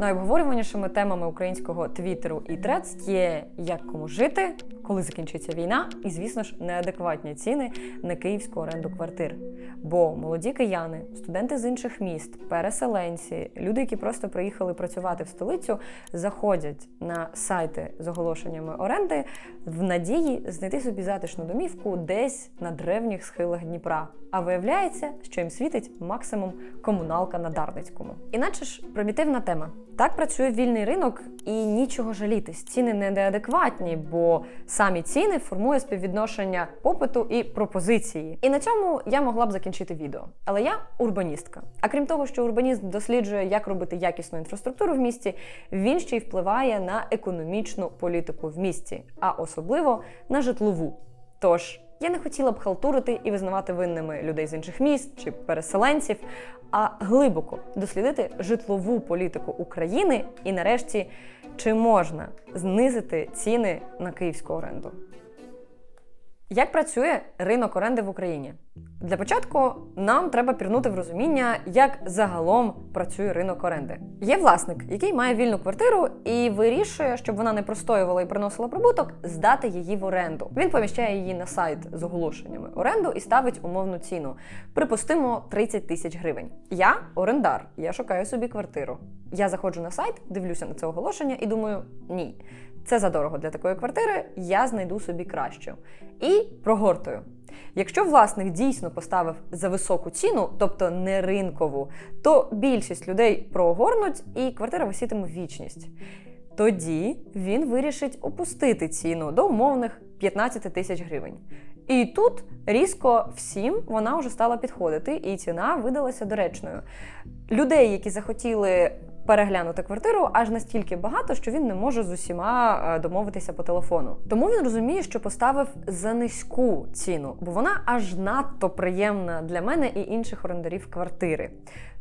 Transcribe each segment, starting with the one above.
Найобговорюванішими темами українського твіттеру і трец є як кому жити, коли закінчиться війна, і, звісно ж, неадекватні ціни на київську оренду квартир. Бо молоді кияни, студенти з інших міст, переселенці, люди, які просто приїхали працювати в столицю, заходять на сайти з оголошеннями оренди в надії знайти собі затишну домівку десь на древніх схилах Дніпра. А виявляється, що їм світить максимум комуналка на Дарницькому. Іначе ж примітивна тема. Так працює вільний ринок і нічого жалітись. Ціни не неадекватні, бо самі ціни формує співвідношення попиту і пропозиції. І на цьому я могла б закінчити відео. Але я урбаністка. А крім того, що урбаніст досліджує, як робити якісну інфраструктуру в місті, він ще й впливає на економічну політику в місті, а особливо на житлову. Тож я не хотіла б халтурити і визнавати винними людей з інших міст чи переселенців, а глибоко дослідити житлову політику України і, нарешті, чи можна знизити ціни на київську оренду. Як працює ринок оренди в Україні? Для початку нам треба пірнути в розуміння, як загалом працює ринок оренди. Є власник, який має вільну квартиру і вирішує, щоб вона не простоювала і приносила прибуток, здати її в оренду. Він поміщає її на сайт з оголошеннями оренду і ставить умовну ціну. Припустимо 30 тисяч гривень. Я орендар, я шукаю собі квартиру. Я заходжу на сайт, дивлюся на це оголошення і думаю, ні. Це задорого для такої квартири, я знайду собі кращу. І прогортую. Якщо власник дійсно поставив за високу ціну, тобто не ринкову, то більшість людей прогорнуть і квартира висітиме вічність. Тоді він вирішить опустити ціну до умовних 15 тисяч гривень. І тут різко всім вона вже стала підходити, і ціна видалася доречною. Людей, які захотіли переглянути квартиру, аж настільки багато, що він не може з усіма е, домовитися по телефону. Тому він розуміє, що поставив за низьку ціну, бо вона аж надто приємна для мене і інших орендарів квартири.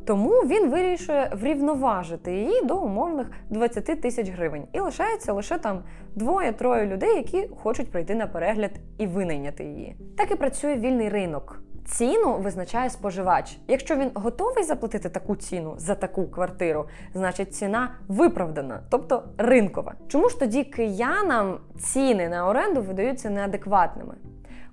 Тому він вирішує врівноважити її до умовних 20 тисяч гривень. І лишається лише там двоє-троє людей, які хочуть прийти на перегляд і винайняти її. Так і працює вільний ринок. Ціну визначає споживач. Якщо він готовий заплатити таку ціну за таку квартиру, значить ціна виправдана, тобто ринкова. Чому ж тоді киянам ціни на оренду видаються неадекватними?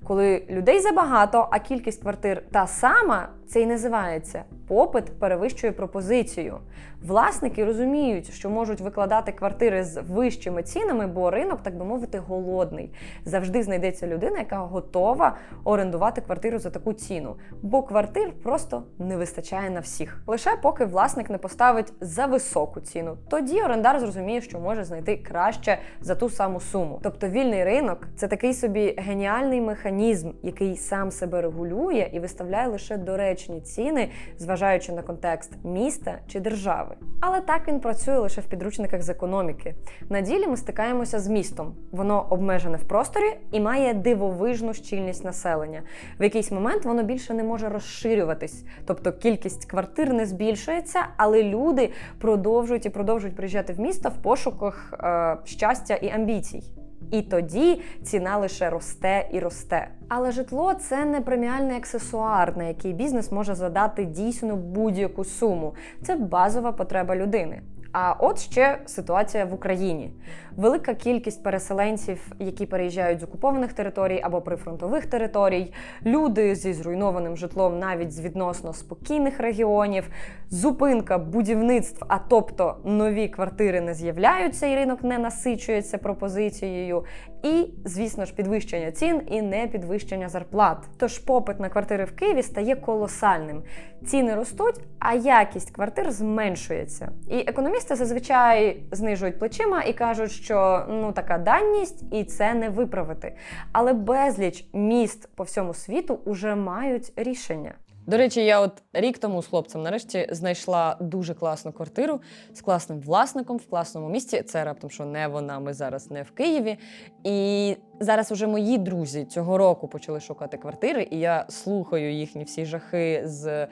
Коли людей забагато, а кількість квартир та сама, це і називається попит перевищує пропозицію. Власники розуміють, що можуть викладати квартири з вищими цінами, бо ринок, так би мовити, голодний. Завжди знайдеться людина, яка готова орендувати квартиру за таку ціну, бо квартир просто не вистачає на всіх. Лише поки власник не поставить за високу ціну, тоді орендар зрозуміє, що може знайти краще за ту саму суму. Тобто вільний ринок це такий собі геніальний механізм, який сам себе регулює і виставляє лише доречні ціни, зважаючи на контекст міста чи держави. Але так він працює лише в підручниках з економіки. На ділі ми стикаємося з містом. Воно обмежене в просторі і має дивовижну щільність населення. В якийсь момент воно більше не може розширюватись, тобто кількість квартир не збільшується, але люди продовжують і продовжують приїжджати в місто в пошуках е, щастя і амбіцій. І тоді ціна лише росте і росте. Але житло це не преміальний аксесуар, на який бізнес може задати дійсно будь-яку суму. Це базова потреба людини. А от ще ситуація в Україні. Велика кількість переселенців, які переїжджають з окупованих територій або прифронтових територій, люди зі зруйнованим житлом навіть з відносно спокійних регіонів, зупинка будівництв, а тобто нові квартири не з'являються, і ринок не насичується пропозицією. І, звісно ж, підвищення цін і не підвищення зарплат. Тож попит на квартири в Києві стає колосальним. Ціни ростуть, а якість квартир зменшується. І економісти зазвичай знижують плечима і кажуть, що ну така даність, і це не виправити. Але безліч міст по всьому світу уже мають рішення. До речі, я от рік тому з хлопцем нарешті знайшла дуже класну квартиру з класним власником в класному місці. Це раптом, що не вона, ми зараз не в Києві. І зараз уже мої друзі цього року почали шукати квартири, і я слухаю їхні всі жахи з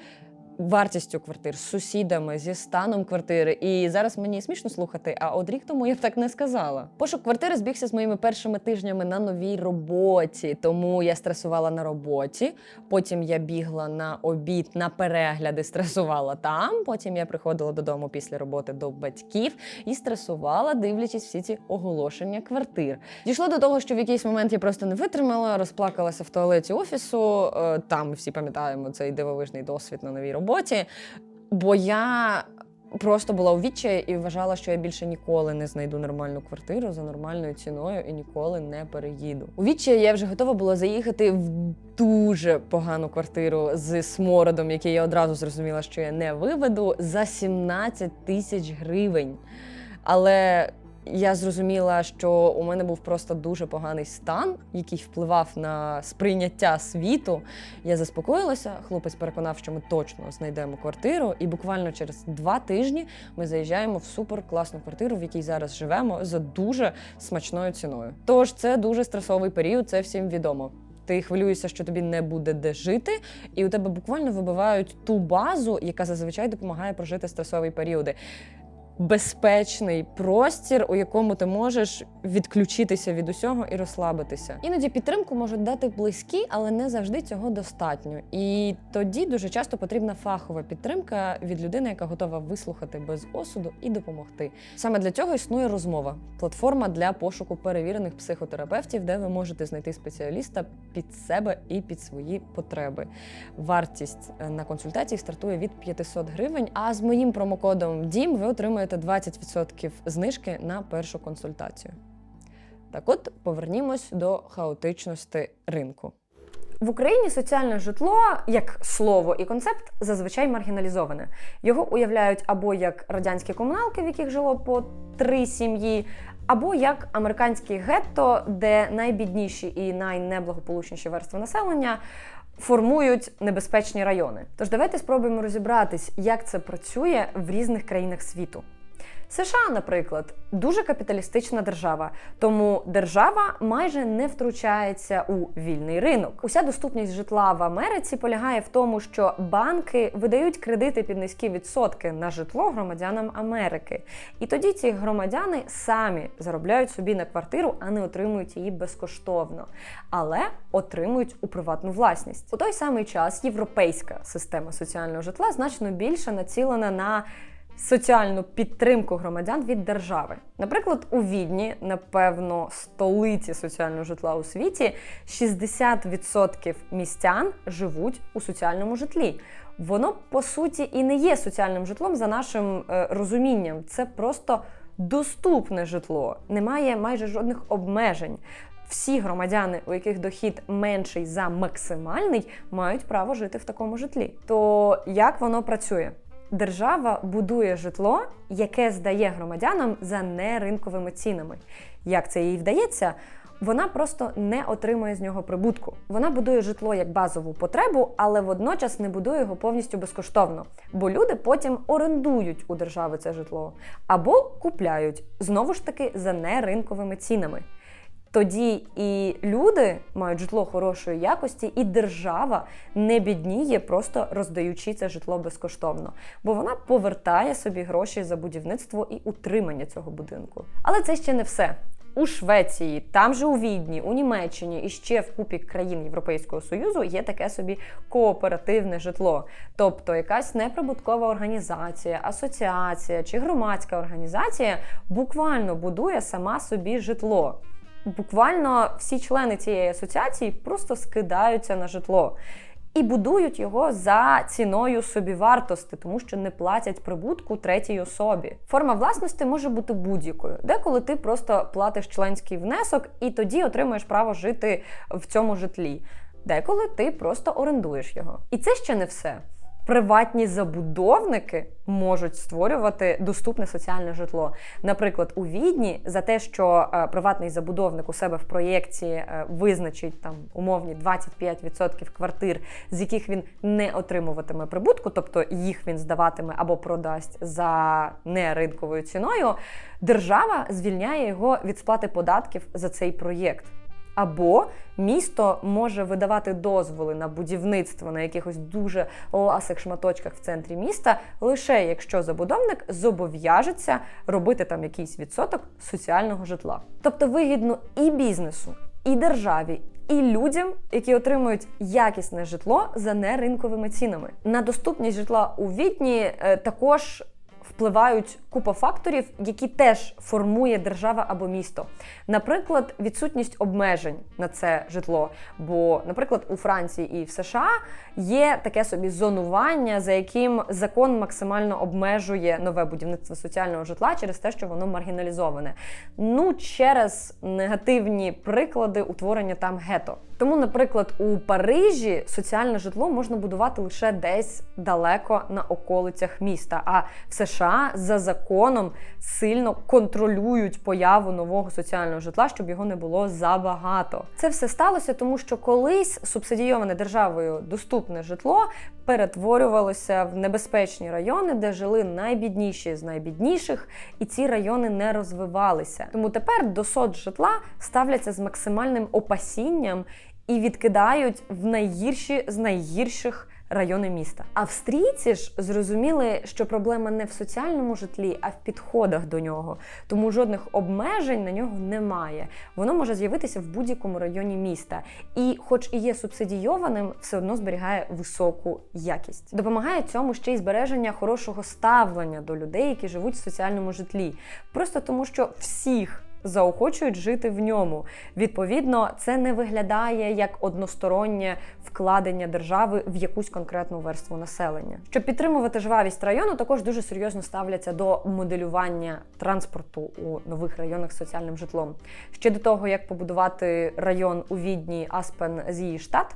вартістю квартир, з сусідами, зі станом квартири. І зараз мені смішно слухати, а от рік тому я б так не сказала. Пошук квартири збігся з моїми першими тижнями на новій роботі, тому я стресувала на роботі. Потім я бігла на обід на перегляди, стресувала там. Потім я приходила додому після роботи до батьків і стресувала, дивлячись всі ці оголошення квартир. Дійшло до того, що в якийсь момент я просто не витримала, розплакалася в туалеті офісу. Е, Там всі пам'ятаємо цей дивовижний досвід на новій роботі. Бо я просто була у відчаї і вважала, що я більше ніколи не знайду нормальну квартиру за нормальною ціною і ніколи не переїду. У відчаї я вже готова була заїхати в дуже погану квартиру з смородом, який я одразу зрозуміла, що я не виведу за 17 тисяч гривень. Але я зрозуміла, що у мене був просто дуже поганий стан, який впливав на сприйняття світу. Я заспокоїлася. Хлопець переконав, що ми точно знайдемо квартиру, і буквально через два тижні ми заїжджаємо в супер класну квартиру, в якій зараз живемо, за дуже смачною ціною. Тож це дуже стресовий період, це всім відомо. Ти хвилюєшся, що тобі не буде де жити, і у тебе буквально вибивають ту базу, яка зазвичай допомагає прожити стресові періоди безпечний простір, у якому ти можеш відключитися від усього і розслабитися. Іноді підтримку можуть дати близькі, але не завжди цього достатньо. І тоді дуже часто потрібна фахова підтримка від людини, яка готова вислухати без осуду і допомогти. Саме для цього існує розмова платформа для пошуку перевірених психотерапевтів, де ви можете знайти спеціаліста під себе і під свої потреби. Вартість е, на консультації стартує від 500 гривень. А з моїм промокодом DIM ви отримаєте 20% знижки на першу консультацію. Так от повернімось до хаотичності ринку. В Україні соціальне житло як слово і концепт зазвичай маргіналізоване. Його уявляють або як радянські комуналки, в яких жило по три сім'ї, або як американські гетто, де найбідніші і найнеблагополучніші верстви населення формують небезпечні райони. Тож давайте спробуємо розібратись, як це працює в різних країнах світу. США, наприклад, дуже капіталістична держава, тому держава майже не втручається у вільний ринок. Уся доступність житла в Америці полягає в тому, що банки видають кредити під низькі відсотки на житло громадянам Америки. І тоді ці громадяни самі заробляють собі на квартиру, а не отримують її безкоштовно, але отримують у приватну власність. У той самий час європейська система соціального житла значно більше націлена на соціальну підтримку громадян від держави. Наприклад, у Відні, напевно, столиці соціального житла у світі, 60% містян живуть у соціальному житлі. Воно по суті і не є соціальним житлом за нашим е, розумінням. Це просто доступне житло, немає майже жодних обмежень. Всі громадяни, у яких дохід менший за максимальний, мають право жити в такому житлі. То як воно працює? Держава будує житло, яке здає громадянам за неринковими цінами. Як це їй вдається? Вона просто не отримує з нього прибутку. Вона будує житло як базову потребу, але водночас не будує його повністю безкоштовно. Бо люди потім орендують у держави це житло або купляють знову ж таки за неринковими цінами. Тоді і люди мають житло хорошої якості, і держава не бідніє, просто роздаючи це житло безкоштовно, бо вона повертає собі гроші за будівництво і утримання цього будинку. Але це ще не все. У Швеції, там же у Відні, у Німеччині і ще в купі країн Європейського Союзу є таке собі кооперативне житло, тобто якась неприбуткова організація, асоціація чи громадська організація буквально будує сама собі житло буквально всі члени цієї асоціації просто скидаються на житло. І будують його за ціною собівартості, тому що не платять прибутку третій особі. Форма власності може бути будь-якою, деколи ти просто платиш членський внесок і тоді отримуєш право жити в цьому житлі. Деколи ти просто орендуєш його. І це ще не все приватні забудовники можуть створювати доступне соціальне житло. Наприклад, у Відні за те, що е, приватний забудовник у себе в проєкті е, визначить там умовні 25% квартир, з яких він не отримуватиме прибутку, тобто їх він здаватиме або продасть за неринковою ціною. Держава звільняє його від сплати податків за цей проєкт. Або місто може видавати дозволи на будівництво на якихось дуже ласих шматочках в центрі міста, лише якщо забудовник зобов'яжеться робити там якийсь відсоток соціального житла. Тобто вигідно і бізнесу, і державі. І людям, які отримують якісне житло за неринковими цінами, на доступність житла у Відні е, також впливають купа факторів, які теж формує держава або місто. Наприклад, відсутність обмежень на це житло. Бо, наприклад, у Франції і в США є таке собі зонування, за яким закон максимально обмежує нове будівництво соціального житла через те, що воно маргіналізоване. Ну, через негативні приклади утворення там гето. Тому, наприклад, у Парижі соціальне житло можна будувати лише десь далеко на околицях міста. А в США за законом сильно контролюють появу нового соціального житла, щоб його не було забагато. Це все сталося, тому що колись субсидійоване державою доступне житло перетворювалося в небезпечні райони, де жили найбідніші з найбідніших, і ці райони не розвивалися. Тому тепер до соцжитла ставляться з максимальним опасінням і відкидають в найгірші з найгірших райони міста. Австрійці ж зрозуміли, що проблема не в соціальному житлі, а в підходах до нього. Тому жодних обмежень на нього немає. Воно може з'явитися в будь-якому районі міста. І, хоч і є субсидійованим, все одно зберігає високу якість. Допомагає цьому ще й збереження хорошого ставлення до людей, які живуть в соціальному житлі. Просто тому, що всіх заохочують жити в ньому. Відповідно, це не виглядає як одностороннє вкладення держави в якусь конкретну верству населення. Щоб підтримувати жвавість району, також дуже серйозно ставляться до моделювання транспорту у нових районах з соціальним житлом. Ще до того, як побудувати район у Відні Аспен Зіїштадт,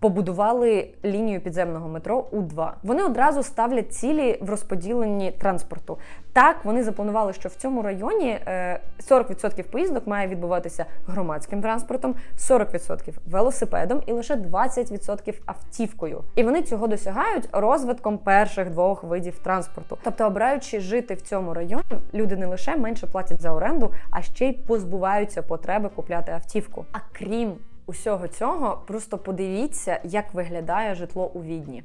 побудували лінію підземного метро У2. Вони одразу ставлять цілі в розподіленні транспорту. Так, вони запланували, що в цьому районі е, 40% поїздок має відбуватися громадським транспортом, 40% велосипедом і лише 20% автівкою. І вони цього досягають розвитком перших двох видів транспорту. Тобто, обираючи жити в цьому районі, люди не лише менше платять за оренду, а ще й позбуваються потреби купляти автівку. А крім усього цього, просто подивіться, як виглядає житло у Відні.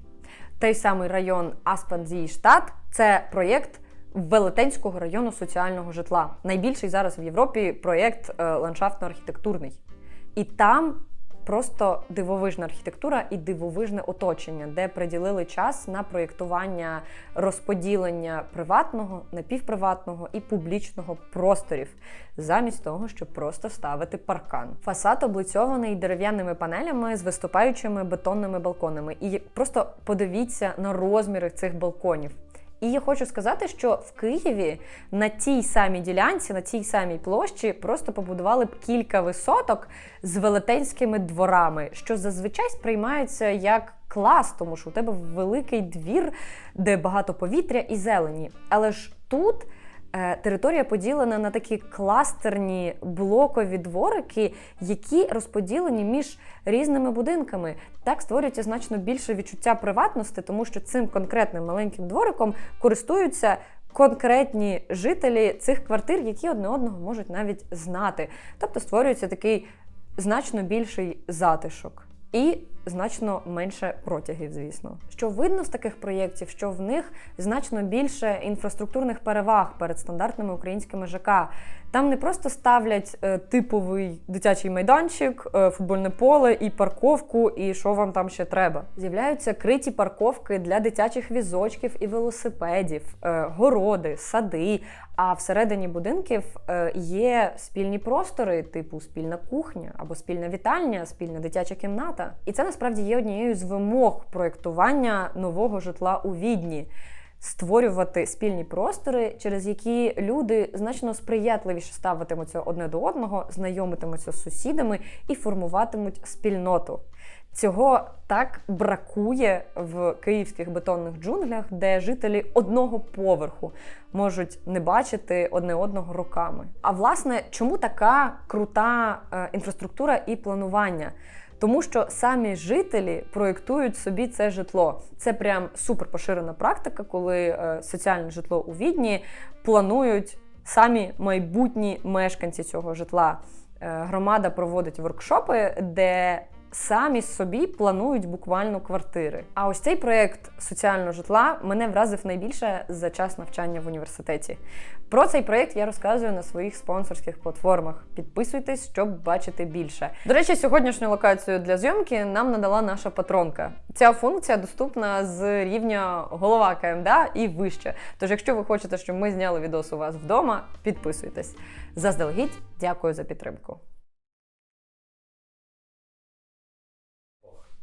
Той самий район Аспензійштадт – це проєкт Велетенського району соціального житла. Найбільший зараз в Європі проєкт е, ландшафтно-архітектурний. І там просто дивовижна архітектура і дивовижне оточення, де приділили час на проєктування розподілення приватного, напівприватного і публічного просторів, замість того, щоб просто ставити паркан. Фасад облицьований дерев'яними панелями з виступаючими бетонними балконами. І просто подивіться на розміри цих балконів. І я хочу сказати, що в Києві на тій самій ділянці, на тій самій площі, просто побудували б кілька висоток з велетенськими дворами, що зазвичай сприймаються як клас, тому що у тебе великий двір, де багато повітря і зелені. Але ж тут. Е, територія поділена на такі кластерні блокові дворики, які розподілені між різними будинками. Так створюється значно більше відчуття приватності, тому що цим конкретним маленьким двориком користуються. Конкретні жителі цих квартир, які одне одного можуть навіть знати. Тобто створюється такий значно більший затишок. І значно менше протягів, звісно. Що видно з таких проєктів, що в них значно більше інфраструктурних переваг перед стандартними українськими ЖК. Там не просто ставлять е, типовий дитячий майданчик, е, футбольне поле і парковку, і що вам там ще треба. З'являються криті парковки для дитячих візочків і велосипедів, е, городи, сади. А всередині будинків е, є спільні простори, типу спільна кухня або спільна вітальня, спільна дитяча кімната. І це насправді є однією з вимог проєктування нового житла у відні. Створювати спільні простори, через які люди значно сприятливіше ставитимуться одне до одного, знайомитимуться з сусідами і формуватимуть спільноту. Цього так бракує в київських бетонних джунглях, де жителі одного поверху можуть не бачити одне одного роками. А власне, чому така крута е, інфраструктура і планування? Тому що самі жителі проєктують собі це житло. Це прям супер поширена практика, коли е, соціальне житло у відні планують самі майбутні мешканці цього житла. громада проводить воркшопи, де самі собі планують буквально квартири. А ось цей проєкт соціального житла мене вразив найбільше за час навчання в університеті. Про цей проєкт я розказую на своїх спонсорських платформах. Підписуйтесь, щоб бачити більше. До речі, сьогоднішню локацію для зйомки нам надала наша патронка. Ця функція доступна з рівня голова КМДА і вище. Тож, якщо ви хочете, щоб ми зняли відос у вас вдома, підписуйтесь. Заздалегідь, дякую за підтримку.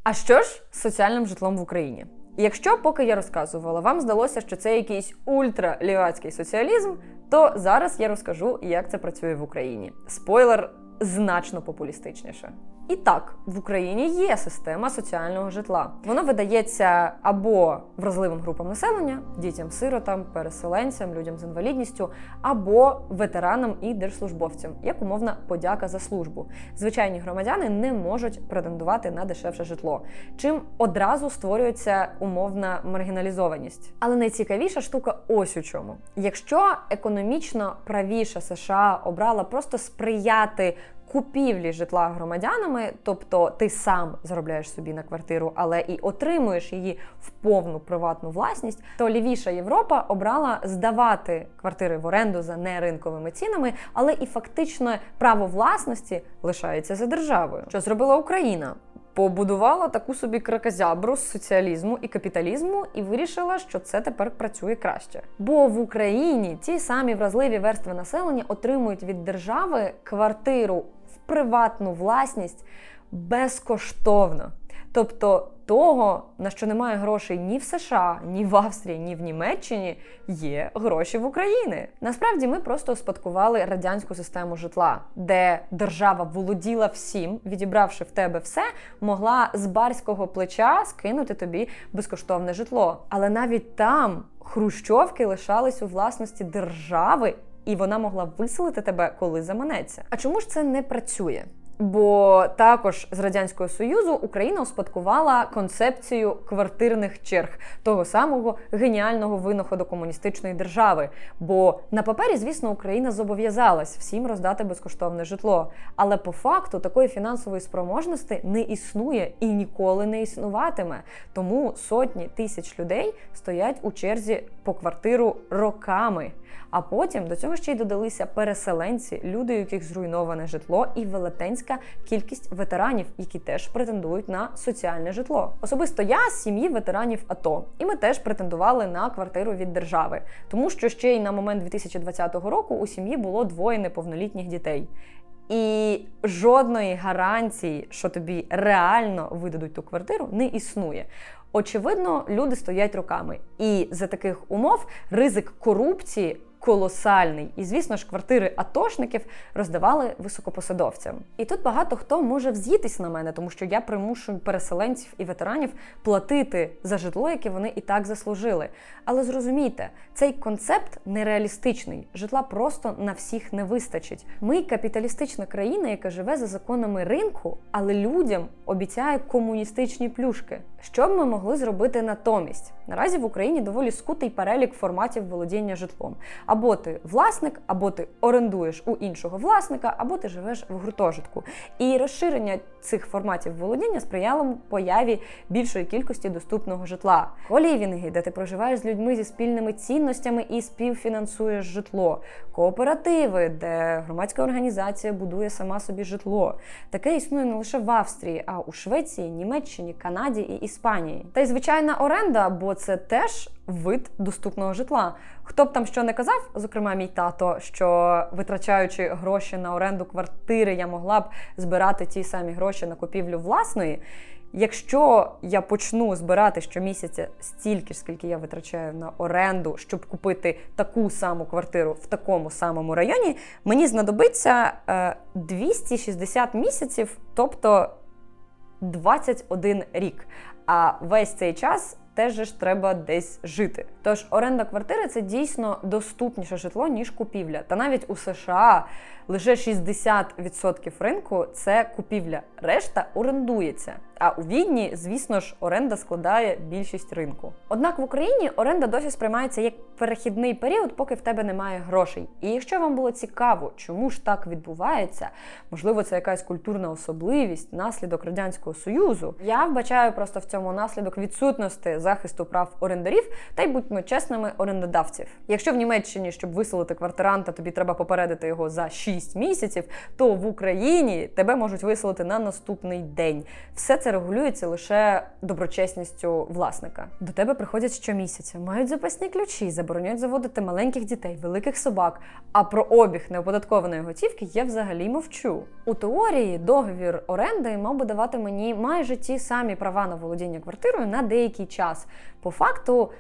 А що ж з соціальним житлом в Україні? Якщо, поки я розказувала, вам здалося, що це якийсь ультралівацький соціалізм, то зараз я розкажу, як це працює в Україні. Спойлер значно популістичніше. І так, в Україні є система соціального житла. Воно видається або вразливим групам населення, дітям-сиротам, переселенцям, людям з інвалідністю, або ветеранам і держслужбовцям, як умовна подяка за службу. Звичайні громадяни не можуть претендувати на дешевше житло, чим одразу створюється умовна маргіналізованість. Але найцікавіша штука ось у чому: якщо економічно правіша США обрала просто сприяти купівлі житла громадянами, тобто ти сам заробляєш собі на квартиру, але і отримуєш її в повну приватну власність, то лівіша Європа обрала здавати квартири в оренду за неринковими цінами, але і фактично право власності лишається за державою. Що зробила Україна? Побудувала таку собі кракозябру з соціалізму і капіталізму і вирішила, що це тепер працює краще. Бо в Україні ті самі вразливі верстви населення отримують від держави квартиру приватну власність безкоштовно. Тобто того, на що немає грошей ні в США, ні в Австрії, ні в Німеччині, є гроші в Україні. Насправді ми просто успадкували радянську систему житла, де держава володіла всім, відібравши в тебе все, могла з барського плеча скинути тобі безкоштовне житло. Але навіть там хрущовки лишались у власності держави. І вона могла виселити тебе, коли заманеться. А чому ж це не працює? Бо також з радянського союзу Україна успадкувала концепцію квартирних черг того самого геніального винаходу комуністичної держави. Бо на папері, звісно, Україна зобов'язалась всім роздати безкоштовне житло. Але по факту такої фінансової спроможності не існує і ніколи не існуватиме. Тому сотні тисяч людей стоять у черзі по квартиру роками. А потім до цього ще й додалися переселенці, люди, у яких зруйноване житло, і велетенська кількість ветеранів, які теж претендують на соціальне житло. Особисто я з сім'ї ветеранів АТО, і ми теж претендували на квартиру від держави, тому що ще й на момент 2020 року у сім'ї було двоє неповнолітніх дітей. І жодної гарантії, що тобі реально видадуть ту квартиру, не існує. Очевидно, люди стоять руками, і за таких умов ризик корупції колосальний. І, звісно ж, квартири атошників роздавали високопосадовцям. І тут багато хто може вз'їтись на мене, тому що я примушую переселенців і ветеранів платити за житло, яке вони і так заслужили. Але зрозумійте, цей концепт нереалістичний. Житла просто на всіх не вистачить. Ми капіталістична країна, яка живе за законами ринку, але людям обіцяє комуністичні плюшки. Що б ми могли зробити натомість? Наразі в Україні доволі скутий перелік форматів володіння житлом. Або ти власник, або ти орендуєш у іншого власника, або ти живеш в гуртожитку. І розширення цих форматів володіння сприяло появі більшої кількості доступного житла. Колівінги, де ти проживаєш з людьми зі спільними цінностями і співфінансуєш житло, кооперативи, де громадська організація будує сама собі житло. Таке існує не лише в Австрії, а у Швеції, Німеччині, Канаді і Іспанії. Та й звичайна оренда, бо це теж вид доступного житла. Хто б там що не казав, зокрема мій тато, що витрачаючи гроші на оренду квартири, я могла б збирати ті самі гроші на купівлю власної. Якщо я почну збирати щомісяця стільки ж, скільки я витрачаю на оренду, щоб купити таку саму квартиру в такому самому районі, мені знадобиться е, 260 місяців, тобто 21 рік. А весь цей час теж ж треба десь жити. Тож оренда квартири це дійсно доступніше житло, ніж купівля. Та навіть у США лише 60% ринку це купівля, решта орендується. А у Відні, звісно ж, оренда складає більшість ринку. Однак в Україні оренда досі сприймається як перехідний період, поки в тебе немає грошей. І якщо вам було цікаво, чому ж так відбувається, можливо, це якась культурна особливість, наслідок радянського союзу. Я вбачаю просто в цьому наслідок відсутності захисту прав орендарів та й будьмо чесними орендодавців. Якщо в Німеччині, щоб виселити квартиранта, тобі треба попередити його за 6 місяців, то в Україні тебе можуть виселити на наступний день. Все це регулюється лише доброчесністю власника. До тебе приходять щомісяця, мають запасні ключі, забороняють заводити маленьких дітей, великих собак. А про обіг неоподаткованої готівки я взагалі мовчу. У теорії договір оренди мав би давати мені майже ті самі права на володіння квартирою на деякий час. По факту.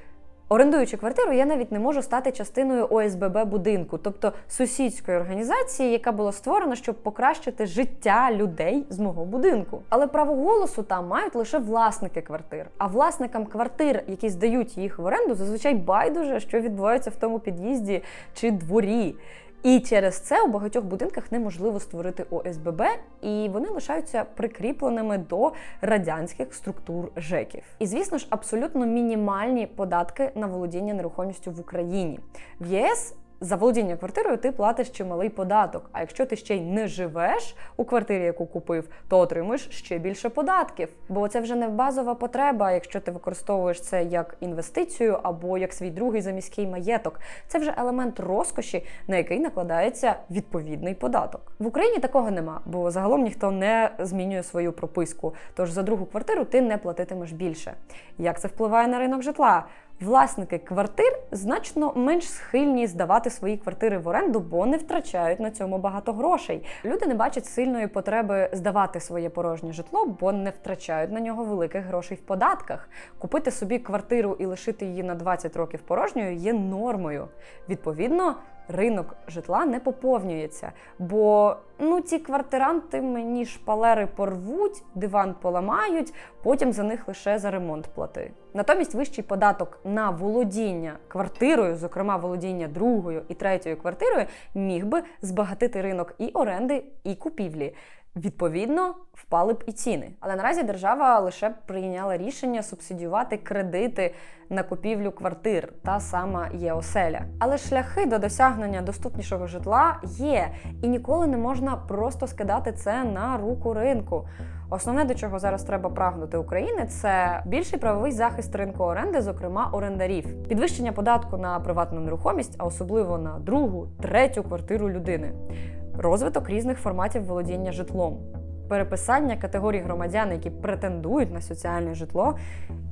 Орендуючи квартиру, я навіть не можу стати частиною ОСББ будинку, тобто сусідської організації, яка була створена, щоб покращити життя людей з мого будинку. Але право голосу там мають лише власники квартир. А власникам квартир, які здають їх в оренду, зазвичай байдуже, що відбувається в тому під'їзді чи дворі. І через це у багатьох будинках неможливо створити ОСББ, і вони лишаються прикріпленими до радянських структур ЖЕКів. І звісно ж, абсолютно мінімальні податки на володіння нерухомістю в Україні. В ЄС за володіння квартирою ти платиш чималий податок. А якщо ти ще й не живеш у квартирі, яку купив, то отримуєш ще більше податків. Бо це вже не базова потреба, якщо ти використовуєш це як інвестицію або як свій другий заміський маєток. Це вже елемент розкоші, на який накладається відповідний податок. В Україні такого нема, бо загалом ніхто не змінює свою прописку. Тож за другу квартиру ти не платитимеш більше. Як це впливає на ринок житла? Власники квартир значно менш схильні здавати свої квартири в оренду, бо не втрачають на цьому багато грошей. Люди не бачать сильної потреби здавати своє порожнє житло, бо не втрачають на нього великих грошей в податках. Купити собі квартиру і лишити її на 20 років порожньою є нормою. Відповідно. Ринок житла не поповнюється, бо ну ці квартиранти мені шпалери порвуть, диван поламають, потім за них лише за ремонт плати. Натомість вищий податок на володіння квартирою, зокрема володіння другою і третьою квартирою, міг би збагатити ринок і оренди, і купівлі. Відповідно, впали б і ціни. Але наразі держава лише прийняла рішення субсидіювати кредити на купівлю квартир, та сама є оселя. Але шляхи до досягнення доступнішого житла є, і ніколи не можна просто скидати це на руку ринку. Основне, до чого зараз треба прагнути України, це більший правовий захист ринку оренди, зокрема орендарів, підвищення податку на приватну нерухомість, а особливо на другу, третю квартиру людини розвиток різних форматів володіння житлом, переписання категорій громадян, які претендують на соціальне житло,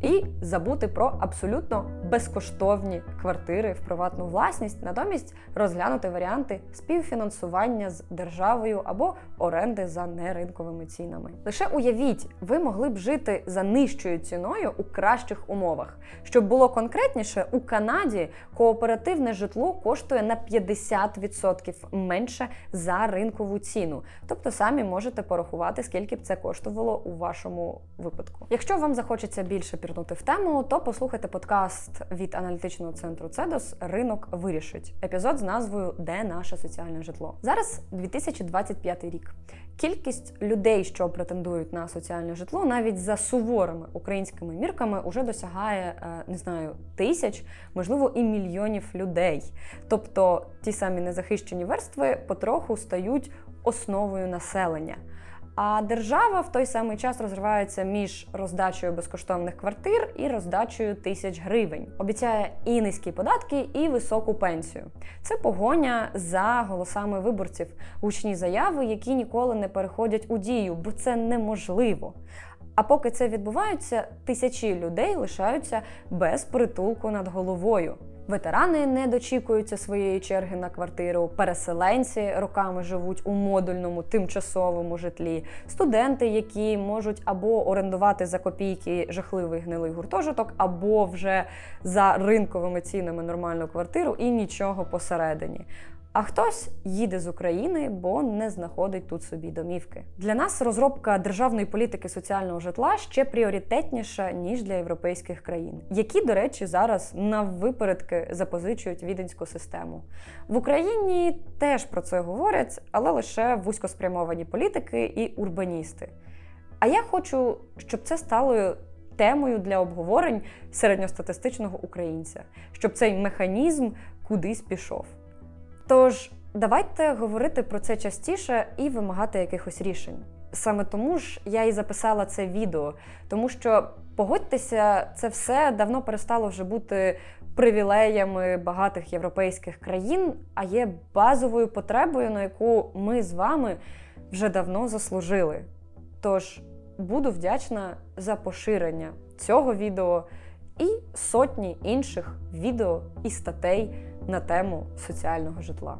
і забути про абсолютно безкоштовні квартири в приватну власність, натомість розглянути варіанти співфінансування з державою або оренди за неринковими цінами. Лише уявіть, ви могли б жити за нижчою ціною у кращих умовах. Щоб було конкретніше, у Канаді кооперативне житло коштує на 50% менше за ринкову ціну. Тобто самі можете порахувати, скільки б це коштувало у вашому випадку. Якщо вам захочеться більше пірнути в тему, то послухайте подкаст від аналітичного центру Цедос Ринок вирішить епізод з назвою Де наше соціальне житло. Зараз 2025 рік. Кількість людей, що претендують на соціальне житло, навіть за суворими українськими мірками, уже досягає е, не знаю тисяч, можливо, і мільйонів людей. Тобто ті самі незахищені верстви потроху стають основою населення. А держава в той самий час розривається між роздачею безкоштовних квартир і роздачею тисяч гривень. Обіцяє і низькі податки, і високу пенсію. Це погоня за голосами виборців, гучні заяви, які ніколи не переходять у дію, бо це неможливо. А поки це відбувається, тисячі людей лишаються без притулку над головою. Ветерани не дочікуються своєї черги на квартиру, переселенці роками живуть у модульному тимчасовому житлі, студенти, які можуть або орендувати за копійки жахливий гнилий гуртожиток, або вже за ринковими цінами нормальну квартиру і нічого посередині. А хтось їде з України, бо не знаходить тут собі домівки. Для нас розробка державної політики соціального житла ще пріоритетніша ніж для європейських країн, які, до речі, зараз наввипередки запозичують віденську систему. В Україні теж про це говорять, але лише вузькоспрямовані політики і урбаністи. А я хочу, щоб це стало темою для обговорень середньостатистичного українця, щоб цей механізм кудись пішов. Тож давайте говорити про це частіше і вимагати якихось рішень. Саме тому ж я і записала це відео, тому що погодьтеся, це все давно перестало вже бути привілеями багатих європейських країн, а є базовою потребою, на яку ми з вами вже давно заслужили. Тож буду вдячна за поширення цього відео і сотні інших відео і статей на тему соціального житла.